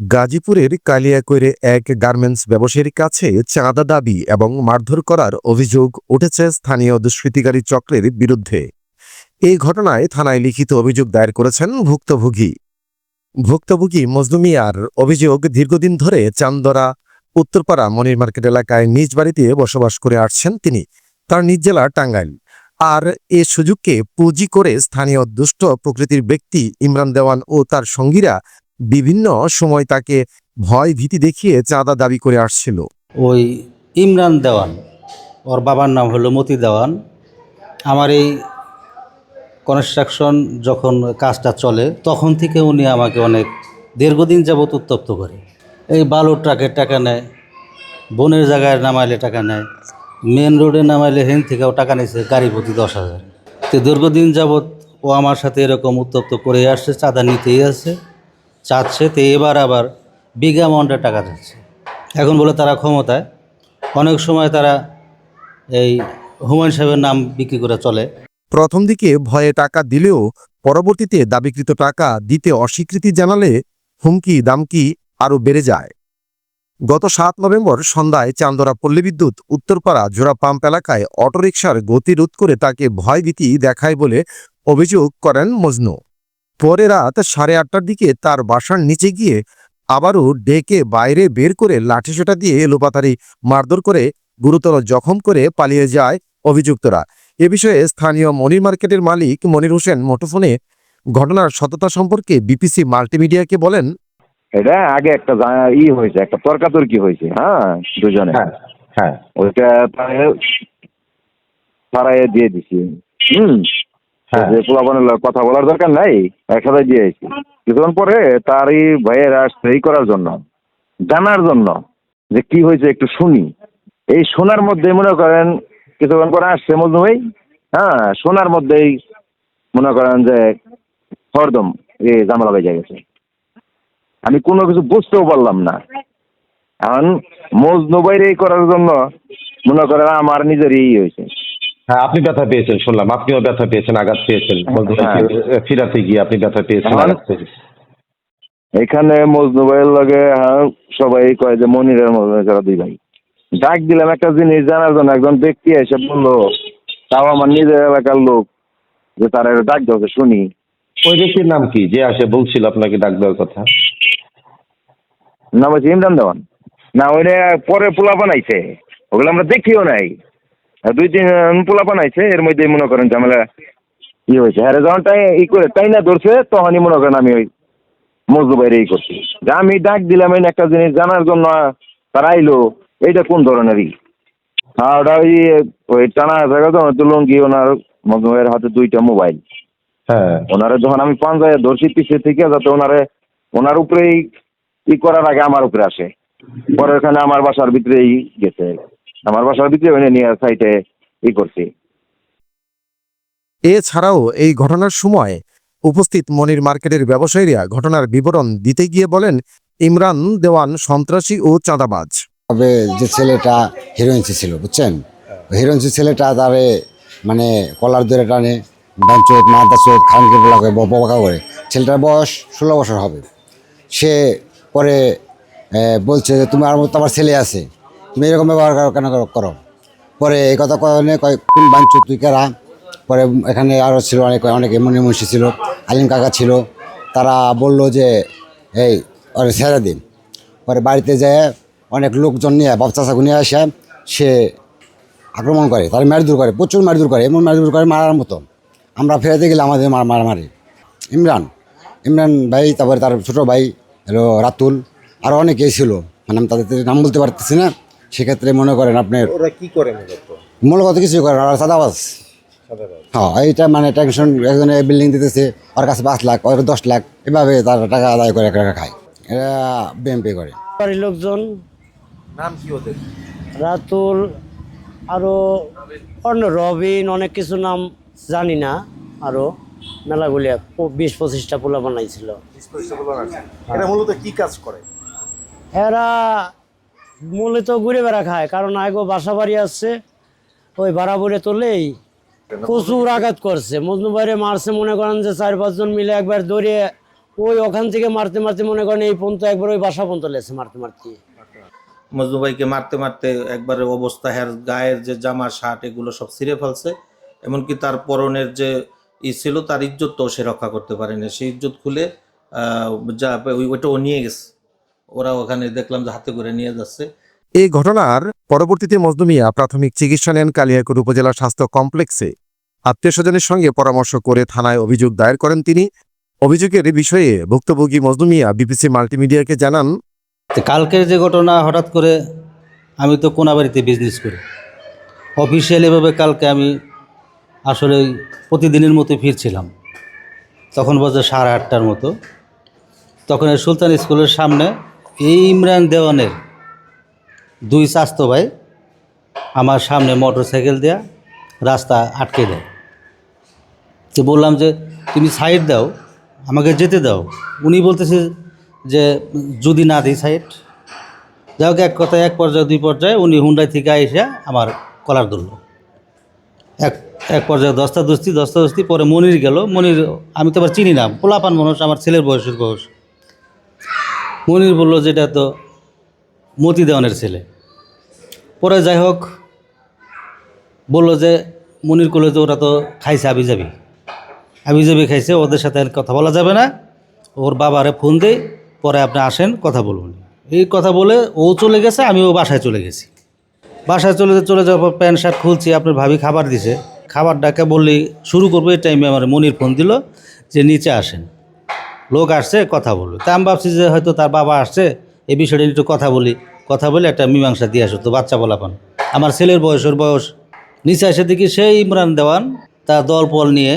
গাজীপুরের কালিয়াকৈরে এক গার্মেন্টস ব্যবসায়ীর কাছে চাঁদা দাবি এবং মারধর করার অভিযোগ উঠেছে স্থানীয় দুষ্কৃতিকারী চক্রের বিরুদ্ধে। এই ঘটনায় থানায় লিখিত অভিযোগ দায়ের করেছেন ভুক্তভোগী। ভুক্তভোগী মজলুমিয়ার অভিযোগ দীর্ঘদিন ধরে চান্দরা, উত্তরপাড়া, মনির মার্কেট এলাকায় নিজ বাড়িতে বসবাস করে আসছেন তিনি। তার নিজ জেলা টাঙ্গাইল। আর এ সুযোগকে পুঁজি করে স্থানীয় দুষ্ট প্রকৃতির ব্যক্তি ইমরান দেওয়ান ও তার সঙ্গীরা বিভিন্ন সময় তাকে ভয় ভীতি দেখিয়ে চাঁদা দাবি করে আসছিল। ওই ইমরান দেওয়ান, ওর বাবার নাম হলো মতি দেওয়ান। আমার এই কনস্ট্রাকশন যখন কাজটা চলে, তখন থেকে উনি আমাকে অনেক দীর্ঘদিন যাবৎ উত্তপ্ত করে। এই বালুর ট্রাকের টাকা নেয়, বনের জায়গায় নামাইলে টাকা নেয় মেন রোডে নামাইলে হেন থেকেও টাকা নিয়েছে গাড়ি প্রতি দশ হাজার। তো দীর্ঘদিন যাবৎ ও আমার সাথে এরকম উত্তপ্ত করে আসছে, চাঁদা নিতেই আছে চাচ্ছে, তো এবার আবার বিঘা অ্যামাউন্টের টাকা যাচ্ছে এখন বলে তারা ক্ষমতায়। অনেক সময় তারা এই হুমায়ুন সাহেবের নাম বিক্রি করে চলে। প্রথম দিকে ভয়ে টাকা দিলেও পরবর্তীতে দাবিকৃত টাকা দিতে অস্বীকৃতি জানালে হুমকি দামকি আরও বেড়ে যায়। গত সাত নভেম্বর সন্ধ্যায় চান্দরা পল্লী বিদ্যুৎ উত্তরপাড়া জোড়া পাম্প এলাকায় অটোরিকশার গতি রোধ করে তাকে ভয়ভীতি দেখায় বলে অভিযোগ করেন মজনু। পরে রাত সাড়ে আটটার দিকে তার বাসার নিচে গিয়ে আবারও ডেকে বাইরে বের করে লাঠিসোঁটা দিয়ে এলোপাতারি মারধর করে গুরুতর জখম করে পালিয়ে যায় অভিযুক্তরা। এ বিষয়ে স্থানীয় মনির মার্কেটের মালিক মনির হোসেন মুঠোফোনে ঘটনার সততা সম্পর্কে বিপিসি মাল্টিমিডিয়াকে বলেন এটা আগে একটা ই হয়েছে একটা তর্কাতর্কি হয়েছে হ্যাঁ দুজনে। হ্যাঁ হ্যাঁ। ওইটা তারে দিয়ে দিছি। হুম। কথা বলার দরকার নাই, একসাথে দিয়েছি কিছুক্ষণ পরে তার এই ভাইয়ের আসছে এই করার জন্য, জানার জন্য যে কি হয়েছে একটু শুনি। এই শোনার মধ্যে মনে করেন, কিছুক্ষণ পরে আসছে মজনু ভাই হ্যাঁ শোনার মধ্যেই মনে করেন যে হরদম এই জামালা বেজে গেছে। আমি কোনো কিছু বুঝতেও পারলাম না। এখন মজনু বাইরে করার জন্য মনে করেন আমার নিজেরই ই হয়েছে। হ্যাঁ আপনি ব্যথা পেয়েছেন শুনলাম। আপনিও ব্যথা পেয়েছেন আঘাত পেয়েছেন। হ্যাঁ। ফিরাতে গিয়ে আপনি ব্যথা পেয়েছেন আঘাত পেয়েছেন। এখানে মজনু ভাইয়ের লগে হ্যাঁ, সবাই কয় যে মনিরের মজনু ছাড়া দুই ভাই। ডাক দিলাম একটা জিনিস জানার জন্য একজন ব্যক্তি এসে বলল তাও আমার নিজের এলাকার লোক যে তারা ডাক দেওয়া শুনি। ওই ব্যক্তির নাম কি? যে আসে বলছিল আপনাকে ডাক দেওয়ার কথা। নাম হচ্ছে ইমরান দেওয়ান। না ওইটা পরে পোলা বানাইছে ওগুলো আমরা দেখিও নাই। দুই তিন পোলা বানাইছে এর মধ্যে মনে করেন ঝামেলা ই হয়েছে। হ্যাঁ যখন তাই ই করে তাই না ধরছে তখনই মনে করেন আমি ওই মজদু বাইরে ই করছি। যে আমি ডাক দিলাম এই একটা জিনিস জানার জন্য তারা আইলো এইটা কোন ধরনেরই হ্যাঁ ওটা ওই ওই টানা জায়গা তো তো লুঙ্গি ওনার মজনু ভাইয়ের হাতে দুইটা মোবাইল। হ্যাঁ। ওনারে যখন আমি পাঞ্জায় ধরছি পিছিয়ে থেকে যাতে ওনারে ওনার উপরেই ই করার আগে আমার উপরে আসে। পরে ওখানে আমার বাসার ভিতরেই গেছে। আমার বাসার ভিতরে নিয়ে সাইটে ই করছি। এছাড়াও এই ঘটনার সময় উপস্থিত মনির মার্কেটের ব্যবসায়ীরা ঘটনার বিবরণ দিতে গিয়ে বলেন ইমরান দেওয়ান সন্ত্রাসী ও চাঁদাবাজ। তবে যে ছেলেটা হিরোইন্সি ছিল বুঝছেন? হিরোইন্সি ছেলেটা তারে মানে কলার ধরে টানে বাঞ্চোত মাদাচোত খানকে বলাকে বকা করে। ছেলেটার বয়স ষোলো বছর হবে। সে পরে বলছে যে তুমি আর মতো আমার ছেলে আছে। তুমি এরকম ব্যবহার করো কেন করো- পরে এই কথা কয়ে কোন বাঞ্চোত তুই কেরা? পরে এখানে আরও ছিল অনেক অনেক এমনি মুন্সি ছিল, আলিম কাকা ছিল। তারা বলল যে, এই, ওরে ছেড়ে দিন। পরে বাড়িতে যেয়ে অনেক লোকজন নিয়ে, বাপ চাষাকে নিয়ে আসে সে আক্রমণ করে, তার মারধর করে, প্রচুর মারধর করে, এমন মারধর করে মারার মতো। আমরা ফেরাতে গেলে আমাদের মার মারামারি। ইমরান ইমরান ভাই, তারপরে তার ছোটো ভাই, হলো রাতুল আরও অনেকেই ছিল। মানে আমি তাদের নাম বলতে পারতেছি না। সেক্ষেত্রে মনে করেন আপনার ওরা কি করে মূলত? মূলত কিছু করে না, ওরা সাদাবাস হ্যাঁ এইটা মানে টেনশন একজনে বিল্ডিং দিতেছে ওর কাছে পাঁচ লাখ ওর দশ লাখ এভাবে তার টাকা আদায় করে একা একা খায়। এরা বিএমপি করে। বাড়ির লোকজন। নাম কি ওদের? রাতুল আরও অন্য রবিন অনেক কিছু নাম জানি না আরও মেলাগুলি বিশ পঁচিশটা পোলা বানাইছিল। এটা মূলত কি কাজ করে? এরা মূলত ঘুরে বেড়া খায়, কারণ আগে বাসা বাড়ি আসছে ওই ভাড়া ভরে তোলেই প্রচুর আঘাত করছে, মজনু বাইরে মারছে, মনে করেন যে চার পাঁচজন মিলে একবার দৌড়িয়ে ওই ওখান থেকে মারতে মারতে মনে করেন এই পর্যন্ত একবার ওই বাসা পর্যন্ত লেছে মারতে মারতে। মজনু ভাইকে মারতে মারতে একবারে অবস্থা হ্যার গায়ের যে জামা, শার্ট, এগুলো সব ছিঁড়ে ফেলছে। এমনকি তার পরনের যে ই ছিল, তার ইজ্জতটাও সে রক্ষা করতে পারেনি। সেই ইজ্জত খুলে যা, ওই- ওইটাও নিয়ে গেছে। ওরা ওখানে দেখলাম যে হাতে করে নিয়ে যাচ্ছে। এই ঘটনার পরবর্তীতে মজদুমিয়া প্রাথমিক চিকিৎসা নেন কালিয়াকৈর উপজেলা স্বাস্থ্য কমপ্লেক্সে। আত্মীয় স্বজনের সঙ্গে পরামর্শ করে থানায় অভিযোগ দায়ের করেন তিনি। অভিযোগের বিষয়ে ভুক্তভোগী মজনু মিয়া বিবিসি মাল্টিমিডিয়াকে জানান কালকের যে ঘটনা হঠাৎ করে আমি তো কোনাবাড়িতে বিজনেস করি। অফিসিয়াল এভাবে কালকে আমি আসলে প্রতিদিনের মতো ফিরছিলাম। তখন বাজে সাড়ে আটটার মতো। তখন সুলতান স্কুলের সামনে এই ইমরান দেওয়ানের দুই স্বাস্থ্য ভাই আমার সামনে মোটর সাইকেল দেয়া, রাস্তা আটকে দেয়। তো বললাম যে, তুমি সাইড দাও, আমাকে যেতে দাও। উনি বলতেছে যে, যদি না দিই সাইড। যাই হোক, এক কথায় এক পর্যায়ে, দুই পর্যায়ে উনি হুন্ডাই থেকে এসে আমার কলার ধরল। এক এক পর্যায়ে দস্তা দস্তি দস্তা দস্তি পরে মনির গেল। মনির, আমি তো আবার চিনি না, পোলাপান মানুষ, আমার ছেলের বয়সের বয়স। মনির বলল যে এটা তো মতি দেওয়ানের ছেলে। পরে যাই হোক, বলল যে মনির করলে তো ওরা তো খাইছে আবি যাবি আবি যাবি খাইছে, ওদের সাথে কথা বলা যাবে না। ওর বাবারে ফোন দেই, পরে আপনি আসেন, কথা বলুন। এই কথা বলে ও চলে গেছে আমি ও বাসায় চলে গেছি। বাসায় চলে চলে যাওয়ার পর প্যান্ট শার্ট খুলছি, আপনার ভাবি খাবার দিছে। খাবার ডাকে বললেই শুরু করব, এই টাইমে আমার মনির ফোন দিল যে নিচে আসেন। লোক আসছে, কথা বলবে। তা আমি ভাবছি যে হয়তো তার বাবা আসছে, এই বিষয়টা একটু কথা বলি। কথা বলে একটা মীমাংসা দিয়ে আসো, তো বাচ্চা বলাপান আমার ছেলের বয়সের বয়স। নিচে এসে দেখি সেই ইমরান দেওয়ান, তার দল পল নিয়ে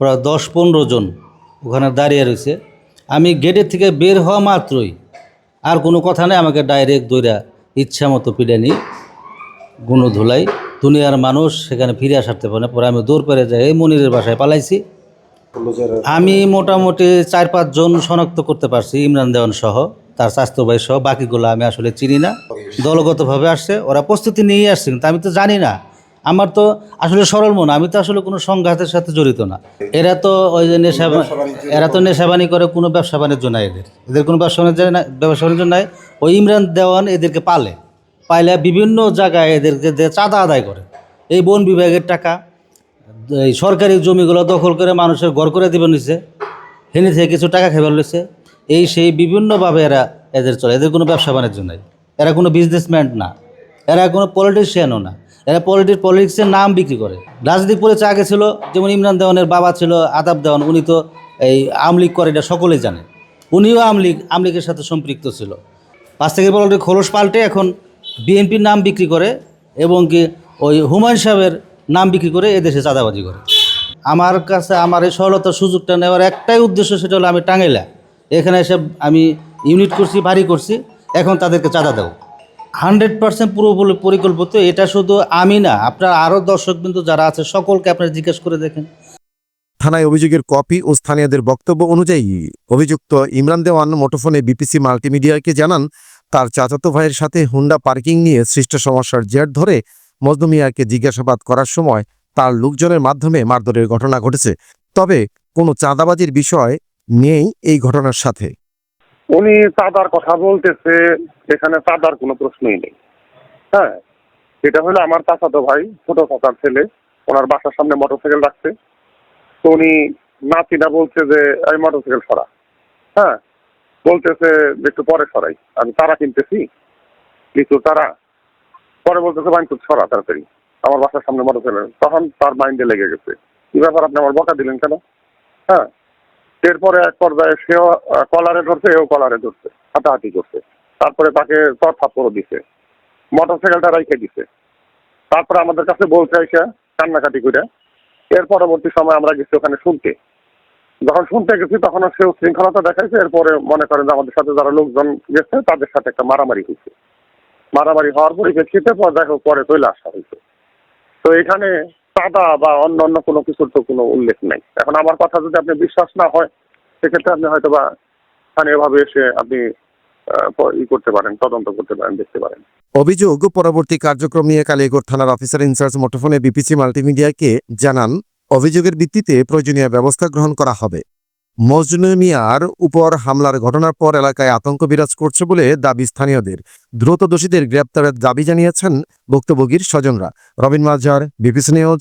প্রায় দশ পনেরো জন ওখানে দাঁড়িয়ে রয়েছে। আমি গেটের থেকে বের হওয়া মাত্রই আর কোনো কথা নেই, আমাকে ডাইরেক্ট দইরা ইচ্ছা মতো পিড়ে নিই। গুণ ধুলাই দুনিয়ার মানুষ, সেখানে ফিরে আসাতে পারে না। পরে আমি দৌড় পেরে যাই, এই মনিরের বাসায় পালাইছি। আমি মোটামুটি চার পাঁচজন শনাক্ত করতে পারছি, ইমরান দেওয়ান সহ, তার স্বাস্থ্য ভাই সহ, বাকিগুলো আমি আসলে চিনি না। দলগতভাবে আসছে, ওরা প্রস্তুতি নিয়েই আসছে, কিন্তু আমি তো জানি না। আমার তো আসলে সরল মন, আমি তো আসলে কোনো সংঘাতের সাথে জড়িত না। এরা তো ওই যে নেশা এরা তো নেশাবানি করে কোনো ব্যবসা বাণিজ্য নাই এদের। এদের কোনো ব্যবসা বাণিজ্য নাই, ব্যবসা বাণিজ্য নাই। ওই ইমরান দেওয়ান এদেরকে পালে। পাইলে বিভিন্ন জায়গায় এদেরকে চাঁদা আদায় করে। এই বন বিভাগের টাকা এই সরকারি জমিগুলো দখল করে মানুষের ঘর করে দিবে নিছে। হেনে থেকে কিছু টাকা খেবার লইছে। এই সেই বিভিন্নভাবে এরা এদের চলে। এদের কোনো ব্যবসা বাণিজ্য নাই। এরা কোনো বিজনেসম্যান না। এরা কোনো পলিটিশিয়ানও না। এরা পলিটিক্স পলিটিক্সের নাম বিক্রি করে। রাজনীতি পরিচয় আগে ছিল যেমন ইমরান দেওয়ানের বাবা ছিল, আদাব দেওয়ান, উনি তো এই আমলিগ করে, এটা সকলেই জানে। উনিও আমলিগ আমলিগের সাথে সম্পৃক্ত ছিল। পাঁচ থেকে পলিটিক খোলস পাল্টে এখন বিএনপির নাম বিক্রি করে এবং কি ওই হুমায়ুন সাহেবের নাম বিক্রি করে এদেশে চাঁদাবাজি করে। আমার কাছে আমার এই সরলতার সুযোগটা নেওয়ার একটাই উদ্দেশ্য সেটা হলো আমি টাঙ্গাইলা। এখানে এসে আমি ইউনিট করছি ভারী করছি, এখন তাদেরকে চাঁদা দেবো। হান্ড্রেড পার্সেন্ট পুরো, পরিকল্পিত, এটা শুধু আমি না, আপনার আরও দর্শকবিন্দু যারা আছে, সকলকে আপনারা জিজ্ঞেস করে দেখেন। থানায় অভিযোগের কপি ও স্থানীয়দের বক্তব্য অনুযায়ী অভিযুক্ত ইমরান দেওয়ান মোটোফোনে বিপিসি মাল্টিমিডিয়াকে জানান, তার চাচাতো ভাইয়ের সাথে হুন্ডা পার্কিং নিয়ে সৃষ্ট সমস্যার জের ধরে মজনু মিয়াকে জিজ্ঞাসাবাদ করার সময় তার লোকজনের মাধ্যমে মারধরের ঘটনা ঘটেছে। তবে কোনো চাঁদাবাজির বিষয় নেই এই ঘটনার সাথে। উনি চাঁদার কথা বলতেছে, এখানে চাঁদার কোনো প্রশ্নই নেই। হ্যাঁ এটা হলো আমার চাচাতো ভাই, ছোট চাচার ছেলে, ওনার বাসার সামনে মোটরসাইকেল রাখছে। তো উনি নাতিটা বলছে যে, এই মোটরসাইকেল সরা। হ্যাঁ বলতেছে একটু পরে সরাই, আমি তারা কিনতেছি। কিছু তারা পরে বলতেছে বাইন সরা তাড়াতাড়ি। আমার বাসার সামনে মোটরসাইকেল তখন তার মাইন্ডে লেগে গেছে। কি ব্যাপার, আপনি আমার বকা দিলেন কেন? হ্যাঁ। এরপরে এক পর্যায়ে সেও কলারে ধরছে, এও কলারে ধরছে হাতাহাতি করছে। তারপরে তাকে চর থাপ্পড়ও দিছে। মোটর সাইকেলটা রাইখে দিছে। তারপরে আমাদের কাছে বলছে এসে কান্নাকাটি করে। এর পরবর্তী সময় আমরা গেছি ওখানে শুনতে। যখন শুনতে গেছি তখন সেও শৃঙ্খলতা দেখাইছে। এরপরে মনে করেন যে আমাদের সাথে যারা লোকজন গেছে, তাদের সাথে একটা মারামারি হয়েছে। মারামারি হওয়ার পরিপ্রেক্ষিতে পর দেখো পরে তৈলে আসা হয়েছে। তো এখানে চাঁদা বা অন্য অন্য কোনো কিছুর তো কোনো উল্লেখ নাই। এখন আমার কথা যদি আপনি বিশ্বাস না হয়, সেক্ষেত্রে আপনি হয়তো বা স্থানীয়ভাবে এসে আপনি ই করতে পারেন, তদন্ত করতে পারেন, দেখতে পারেন। অভিযোগ, পরবর্তী কার্যক্রম নিয়ে কালিয়াগড় থানার অফিসার ইনচার্জ মুঠোফোনে বিপিসি মাল্টিমিডিয়াকে জানান, অভিযোগের ভিত্তিতে প্রয়োজনীয় ব্যবস্থা গ্রহণ করা হবে। মজনু মিয়ার উপর হামলার ঘটনার পর এলাকায় আতঙ্ক বিরাজ করছে বলে দাবি স্থানীয়দের। দ্রুত দোষীদের গ্রেপ্তারের দাবি জানিয়েছেন ভুক্তভোগীর স্বজনরা। রবিন মাজার বিপিসি নিউজ।